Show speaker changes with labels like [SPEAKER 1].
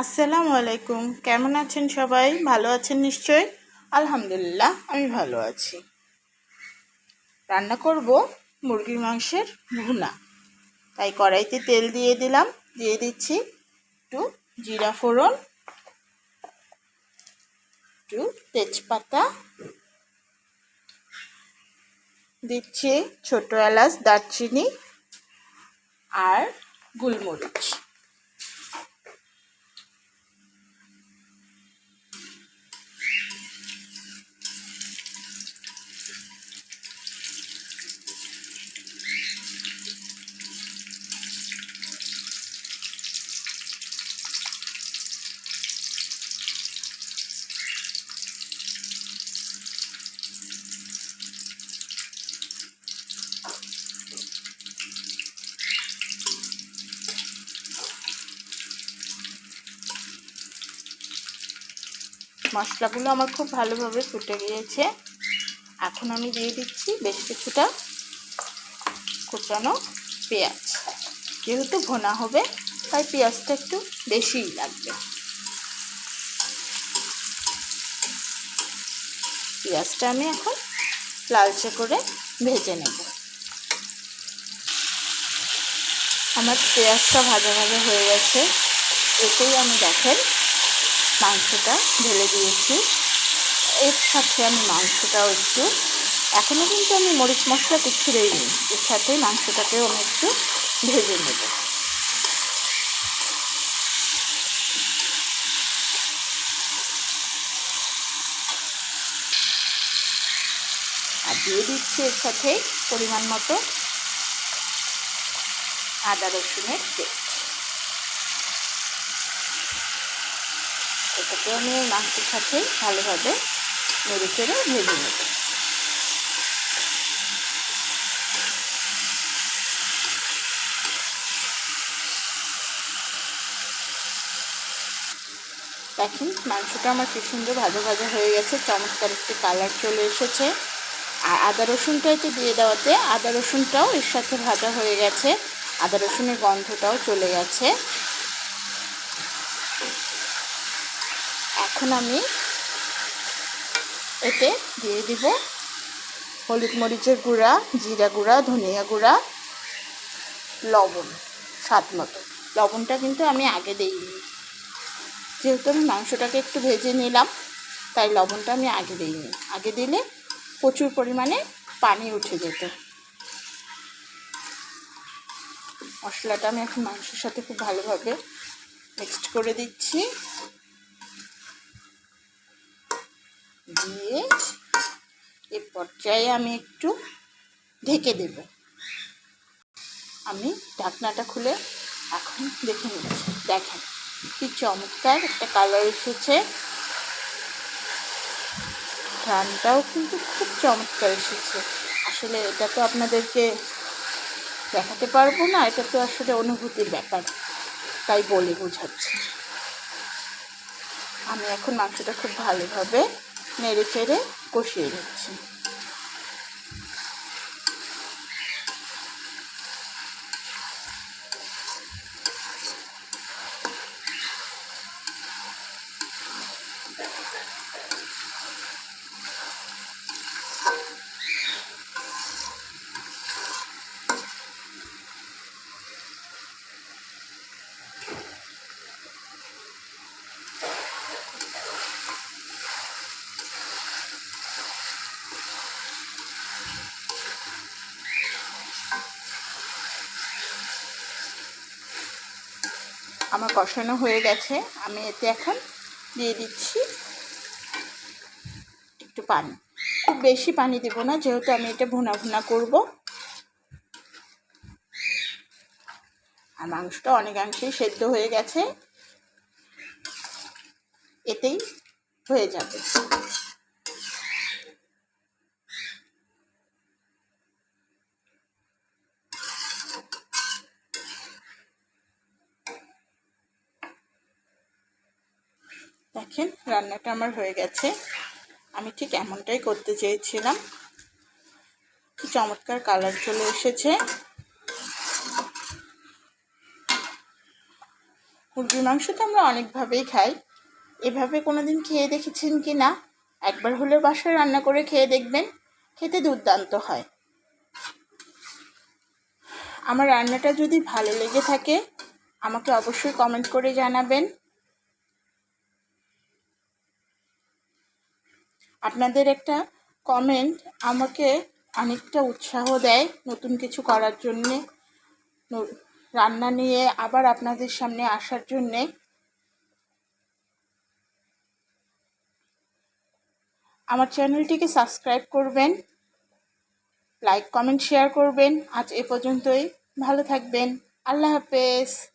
[SPEAKER 1] আসসালামু আলাইকুম। কেমন আছেন সবাই? ভালো আছেন নিশ্চয়ই? আলহামদুলিল্লাহ, আমি ভালো আছি। রান্না করব মুরগির মাংসের ভুনা। তাই কড়াইতে তেল দিয়ে দিলাম। দিয়ে দিচ্ছি একটু জিরা ফোড়ন, একটু তেজপাতা। দিচ্ছি ছোটো এলাচ, দারচিনি আর গোলমরিচ। মশলাগুলো আমার খুব ভালোভাবে ফুটে গিয়েছে। এখন আমি দিয়ে দিচ্ছি বেশ কিছুটা কুচানো পেঁয়াজ। যেহেতু ভোনা হবে, তাই পেঁয়াজটা একটু বেশিই লাগবে। পেঁয়াজটা আমি এখন লালচে করে ভেজে নেব। আমার পেঁয়াজটা ভাজা ভাজা হয়ে গেছে। এতেই আমি দেখেন মাংসটা ঢেলে দিয়েছি। এর সাথে আমি মাংসটাও একটু এখনও কিন্তু আমি মরিচ মশলা কিচ্ছু দিইনি এর সাথে মাংসটাকেও আমি একটু ভেজে নেব। আর দিয়ে দিচ্ছি এর সাথে পরিমাণ মতো আদা রসুনের পেস্ট। এটাকে আমি মাংসের সাথে ভালোভাবে নেড়ে চেড়ে ভেজে নেব। দেখেন, মাংসটা আমার কি সুন্দর ভাজা ভাজা হয়ে গেছে, চমৎকার একটু কালার চলে এসেছে। আর আদা রসুনটা একটু দিয়ে দেওয়াতে, আদা রসুনটাও এর সাথে ভাজা হয়ে গেছে, আদা রসুনের গন্ধটাও চলে গেছে। এখন আমি এতে দিয়ে দিব হলুদ মরিচের গুঁড়া, জিরা গুঁড়া, ধনিয়া গুঁড়া, লবণ, স্বাদ মতো। লবণটা কিন্তু আমি আগে দিইনি। যেহেতু আমি মাংসটাকে একটু ভেজে নিলাম, তাই লবণটা আমি আগে দিইনি। আগে দিলে প্রচুর পরিমাণে পানি উঠে যেত। মশলাটা আমি এখন মাংসের সাথে খুব ভালোভাবে মিক্সড করে দিচ্ছি। দিয়ে এ পর্যায়ে আমি একটু ঢেকে দেব। আমি ঢাকনাটা খুলে এখন দেখে নিচ্ছি। দেখেন কি চমৎকার একটা কালার এসেছে। ঘ্রানটাও কিন্তু খুব চমৎকার এসেছে। আসলে এটা তো আপনাদেরকে দেখাতে পারব না, এটা তো আসলে অনুভূতির ব্যাপার, তাই বলে বোঝাচ্ছি। আমি এখন মাংসটা খুব ভালোভাবে নেড়ে চেড়ে কষিয়ে নিচ্ছি। আমার কষানো হয়ে গেছে। আমি এতে এখন দিয়ে দিচ্ছি একটু পানি। খুব বেশি পানি দেব না, যেহেতু আমি এটা ভুনা ভুনা করব। আর মাংসটা অনেকাংশেই সেদ্ধ হয়ে গেছে। এতেই হয়ে যাবে। দেখেন, রান্নাটা আমার হয়ে গেছে। আমি ঠিক এমনটাই করতে চেয়েছিলাম। কি চমৎকার কালার চলে এসেছে। মুরগির মাংস তো আমরা অনেকভাবেই খাই। এভাবে কোনো দিন খেয়ে দেখেছেন কি না? একবার হলেও বাসায় রান্না করে খেয়ে দেখবেন, খেতে দুর্দান্ত হয়। আমার রান্নাটা যদি ভালো লেগে থাকে, আমাকে অবশ্যই কমেন্ট করে জানাবেন। আপনাদের একটা কমেন্ট আমাকে অনেকটা উৎসাহ দেয় নতুন কিছু করার জন্যে রান্না নিয়ে আবার আপনাদের সামনে আসার জন্যে। আমার চ্যানেলটিকে সাবস্ক্রাইব করবেন, লাইক, কমেন্ট, শেয়ার করবেন। আজ এ পর্যন্তই। ভালো থাকবেন। আল্লাহ হাফেজ।